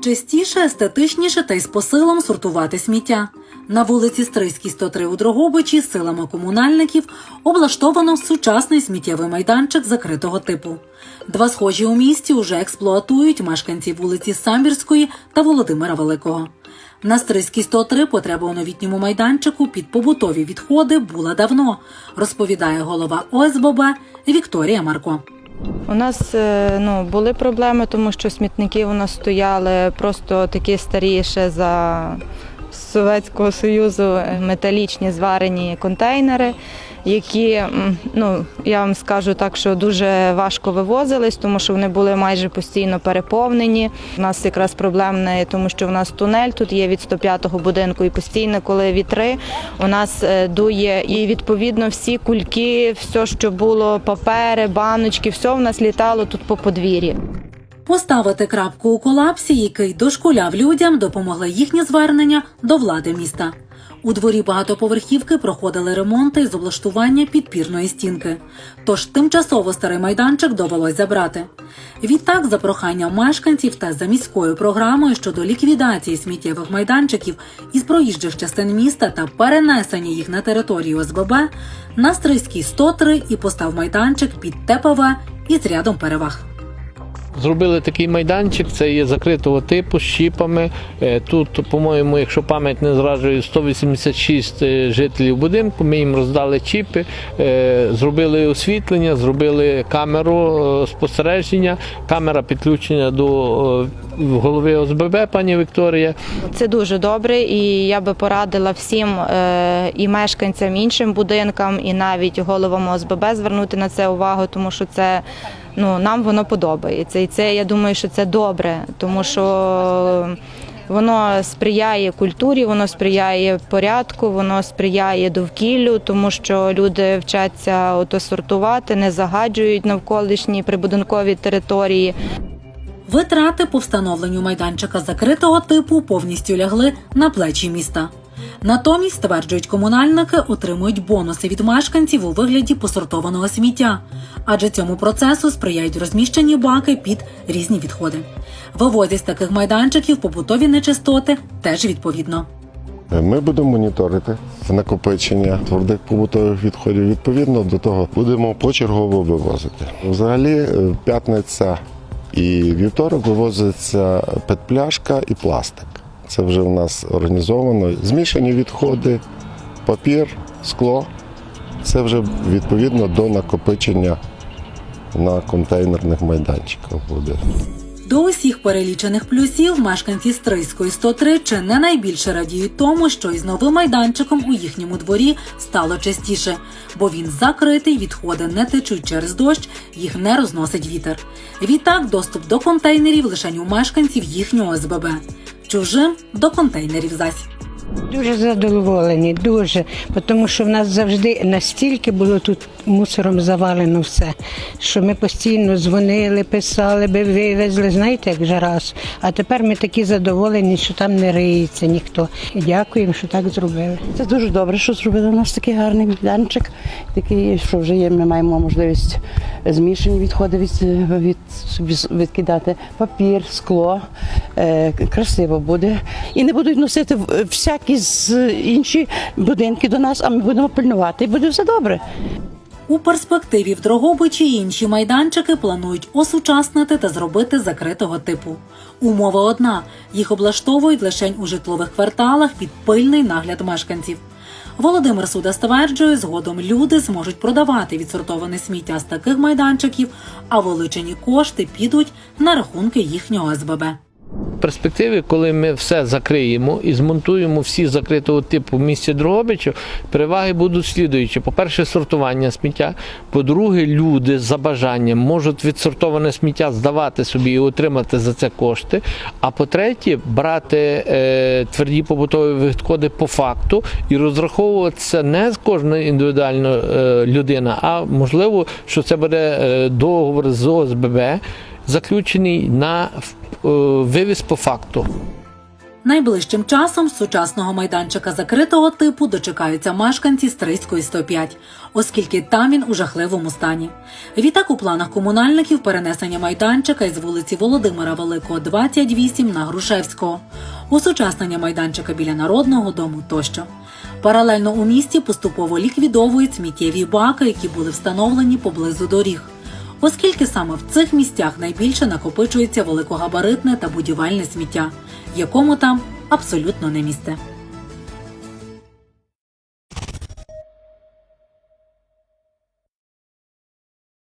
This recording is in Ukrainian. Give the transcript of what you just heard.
Частіше, естетичніше та й з посилом сортувати сміття. На вулиці Стрийській 103 у Дрогобичі силами комунальників облаштовано сучасний сміттєвий майданчик закритого типу. Два схожі у місті уже експлуатують мешканці вулиці Самбірської та Володимира Великого. На Стрийській 103 потреба у новітньому майданчику під побутові відходи була давно, розповідає голова ОСББ Вікторія Марко. У нас е, ну, були проблеми, тому що смітники у нас стояли просто такі старі ще за Совєтського Союзу е, металічні зварені контейнери, які, ну, я вам скажу так, що дуже важко вивозились, тому що вони були майже постійно переповнені. У нас якраз проблемне, тому що в нас тунель тут є від 105-го будинку, і постійно, коли вітри, у нас е, дує і відповідно всі кульки, все, що було, папери, баночки, все в нас літало тут по подвір'ї. Поставити крапку у колапсі, який дошкуляв людям, допомогли їхні звернення до влади міста. У дворі багатоповерхівки проходили ремонти з облаштування підпірної стінки. Тож тимчасово старий майданчик довелось забрати. Відтак, за проханням мешканців та за міською програмою щодо ліквідації сміттєвих майданчиків із проїжджих частин міста та перенесення їх на територію ОСББ, на Стрийській 103 і постав майданчик під ТПВ із рядом переваг. Зробили такий майданчик, це є закритого типу з щіпами. Е, Тут, по-моєму, якщо пам'ять не зраджує, 186 е, жителів будинку. Ми їм роздали чіпи, е, зробили освітлення, зробили камеру спостереження, камера підключення до голови ОСББ, пані Вікторія. Це дуже добре, і я би порадила всім і мешканцям іншим будинкам, і навіть головам ОСББ звернути на це увагу, тому що це ну нам воно подобається. І це я думаю, що це добре, тому що. Воно сприяє культурі, воно сприяє порядку, воно сприяє довкіллю, тому що люди вчаться ото сортувати, не загаджують навколишні прибудинкові території. Витрати по встановленню майданчика закритого типу повністю лягли на плечі міста. Натомість, стверджують комунальники, отримують бонуси від мешканців у вигляді посортованого сміття, адже цьому процесу сприяють розміщені баки під різні відходи. Вивозять з таких майданчиків побутові нечистоти теж відповідно. Ми будемо моніторити накопичення твердих побутових відходів. Відповідно до того будемо почергово вивозити. Взагалі, е, п'ятниця і вівторок вивозиться петпляшка і пластик. Це вже в нас організовано. Змішані відходи, папір, скло. Це вже відповідно до накопичення на контейнерних майданчиках буде. До усіх перелічених плюсів мешканці Стрийської 103 чи не найбільше радіють тому, що із новим майданчиком у їхньому дворі стало частіше, бо він закритий, відходи не течуть через дощ, їх не розносить вітер. Відтак, доступ до контейнерів лише у мешканців їхнього СББ. Чужим до контейнерів зась. Дуже задоволені, дуже. Тому що в нас завжди настільки було тут мусором завалено все, що ми постійно дзвонили, писали, би вивезли, знаєте, як же раз. А тепер ми такі задоволені, що там не риється ніхто. І дякуємо, що так зробили. Це дуже добре, що зробили у нас такий гарний майданчик, такий, що вже є. Ми маємо можливість змішані відходи від, від, від, відкидати папір, скло. Е, красиво буде. І не будуть носити в- всякі з інші будинки до нас, а ми будемо пильнувати, і буде все добре. У перспективі в Дрогобичі інші майданчики планують осучаснити та зробити закритого типу. Умова одна: їх облаштовують лише у житлових кварталах під пильний нагляд мешканців. Володимир Суда стверджує, згодом люди зможуть продавати відсортоване сміття з таких майданчиків, а вилучені кошти підуть на рахунки їхнього СББ. Перспективі, коли ми все закриємо і змонтуємо всі закритого типу в місті Дрогобичу, переваги будуть слідуючі. По-перше, сортування сміття. По-друге, люди за бажанням можуть відсортоване сміття здавати собі і отримати за це кошти. А по-третє, брати е, тверді побутові відходи по факту і розраховуватися не з кожної індивідуально е, людина, а можливо, що це буде е, договор з ОСББ заключений на вивіз по факту. Найближчим часом сучасного майданчика закритого типу дочекаються мешканці Стрийської 105, оскільки там він у жахливому стані. Відтак у планах комунальників перенесення майданчика із вулиці Володимира Великого, 28 на Грушевського, усучаснення майданчика біля народного дому тощо. Паралельно у місті поступово ліквідовують сміттєві баки, які були встановлені поблизу доріг, оскільки саме в цих місцях найбільше накопичується великогабаритне та будівельне сміття, якому там абсолютно не місце.